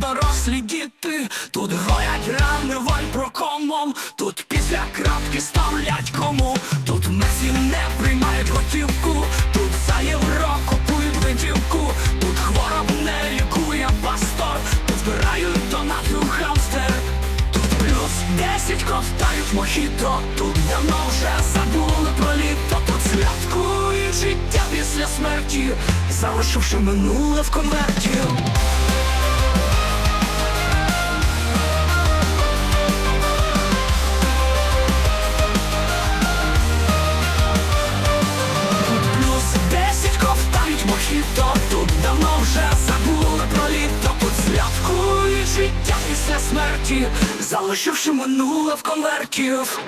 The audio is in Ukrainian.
дорослі діти, тут гоять рани вальпрокомом, тут після крапки ставлять кому, тут месі не приймають готівку, тут за євро купують витівку, тут хвороб не лікує пастор, тут збирають донати у хамстер. Тут плюс 10 ковтають мохіто Тут давно вже забули про літо Тут святкують життя після смерті Залишивши минуле в конверті мохіто Тут давно вже забули про літо. Тут святкують життя після смерті Залишивши минуле в конвертів